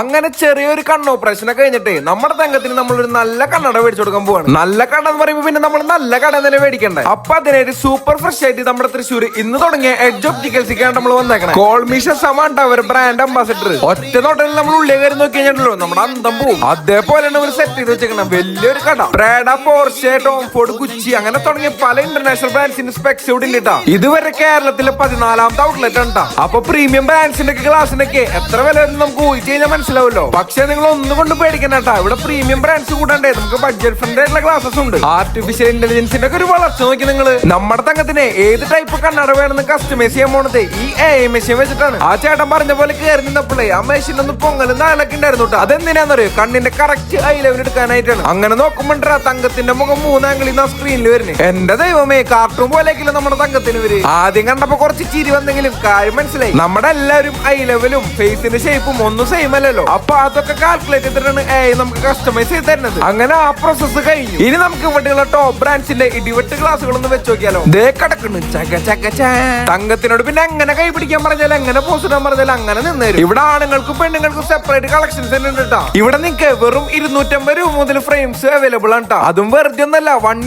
അങ്ങനെ ചെറിയൊരു കണ്ണോ ഒക്കെ കഴിഞ്ഞിട്ട് നമ്മുടെ തങ്കത്തിന് നമ്മളൊരു നല്ല കണ്ണട മേടിച്ചു കൊടുക്കാൻ പോവാണ്. നല്ല കണ്ണെന്ന് പറയുമ്പോൾ പിന്നെ നമ്മൾ നല്ല കട തന്നെ മേടിക്കണ്ടേ? അപ്പൊ അതിനായിട്ട് സൂപ്പർ ഫ്രഷ് ആയിട്ട് നമ്മുടെ തൃശ്ശൂർ ഇന്ന് തുടങ്ങിയ എഡ്ജ് ഒപ്റ്റിക്കൽസിക്കാണ് നമ്മൾ വന്നേക്കണം. കോൾമിഷൻ സമാണ്ട അവർ ബ്രാൻഡ് അംബാസിഡർ ഒറ്റ നോട്ടലിൽ നമ്മൾ ഉള്ളിൽ കയറി നോക്കി കഴിഞ്ഞിട്ടുള്ളൂ നമ്മുടെ അന്തം പോവും. തന്നെ ഒരു സെറ്റ് ചെയ്ത് വെച്ചേക്കണം വലിയൊരു കട. ബ്രാഡ പോർഷെ ടോംഫോർഡ് കുച്ചി അങ്ങനെ തുടങ്ങിയ പല ഇന്റർനാഷണൽ ബ്രാൻഡ്സിന്റെ സ്പെക്സ് ഇവിടെ ട്ടാ. ഇതുവരെ കേരളത്തിലെ പതിനാലാമത്തെ ഔട്ട്ലെറ്റ് ഉണ്ടാ അപ്പൊ പ്രീമിയം ബ്രാൻഡ്സിന്റെ ഒക്കെ ഗ്ലാസിനൊക്കെ എത്ര വില നമുക്ക് ഊഹിച്ചു കഴിഞ്ഞാൽ മനസ്സിലാവുമല്ലോ? പക്ഷെ നിങ്ങൾ ഒന്നും കൊണ്ട് കേട്ടോ. ഇവിടെ പ്രീമിയം ബ്രാൻഡ്സ് കൂടണ്ടേ. നമുക്ക് ബഡ്ജറ്റ് ഫ്രണ്ട് ആയിട്ടുള്ള ക്ലാസസ് ഉണ്ട്. ആർട്ടിഫിഷ്യൽ ഇന്റലിജൻസിന്റെ ഒക്കെ ഒരു വളർച്ച നോക്കി നിങ്ങൾ നമ്മുടെ തങ്കത്തിന് ഏത് ടൈപ്പ് കണ്ണട വേണമെന്ന് കസ്റ്റമൈസ് ചെയ്യാൻ പോണത് ഈ എ മെഷീൻ വെച്ചിട്ടാണ്. ആ ചേട്ടൻ പറഞ്ഞ പോലെ കയറി നിന്നപ്പോഴേ ആ മെഷീൻ ഒന്ന് പൊങ്ങലും നാലൊക്കെ ഉണ്ടായിരുന്നു കേട്ടോ. അതെന്തിനാന്നറിയോ? കണ്ണിന്റെ കറക്റ്റ് ഐ ലെവൽ എടുക്കാനായിട്ടാണ്. അങ്ങനെ നോക്കുമ്പോണ്ടാ തങ്കത്തിന്റെ മുഖം മൂന്നാംഗിളിൽ നിന്ന് ആ സ്ക്രീനിൽ വരുന്നത് എന്റെ ദൈവമേ കാർട്ടൂൺ പോലെയൊക്കെയല്ലോ നമ്മുടെ തങ്കത്തിന് ഇവർ? ആദ്യം കണ്ടപ്പോ കുറച്ച് ചിരി വന്നെങ്കിലും കാര്യം മനസ്സിലായി. നമ്മുടെ എല്ലാവരും ഐ ലെവലും ഫേസിന്റെ ഷേപ്പും ഒന്നും സെയിം അല്ലല്ലോ അപ്പൊ അതൊക്കെ കാൽക്കുലേറ്റ് ചെയ്തിട്ടാണ് എ നമുക്ക് കസ്റ്റമൈസ് ചെയ്ത് തരുന്നത് അങ്ങനെ ആ പ്രോസസ്സ് കഴിഞ്ഞു ഇനി നമുക്ക് ഇവിടെയുള്ള ടോപ്പ് ബ്രാൻഡ്സിന്റെ ഇടിവെട്ട് ഗ്ലാസുകൾ ഒന്ന് വെച്ച് നോക്കിയാലോ ദേ കിടക്കുന്നു ചക ചക. തങ്കത്തിനോട് പിന്നെ എങ്ങനെ കൈ പിടിക്കാൻ പറഞ്ഞാൽ എങ്ങനെ പോസ് ഇടാൻ പറഞ്ഞാൽ അങ്ങനെ നിന്നേരും ഇവിടെ ആണുങ്ങൾക്കും പെണ്ണുങ്ങൾക്കും സെപ്പറേറ്റ് കളക്ഷൻസ് തന്നെ ഉണ്ട്. ഇവിടെ നിങ്ങൾക്ക് വെറും ഇരുന്നൂറ്റമ്പത് രൂപ മുതൽ ഫ്രെയിംസ് അവൈലബിൾ ആണ്. അതും വെറുതെ ഒന്നല്ല വൺ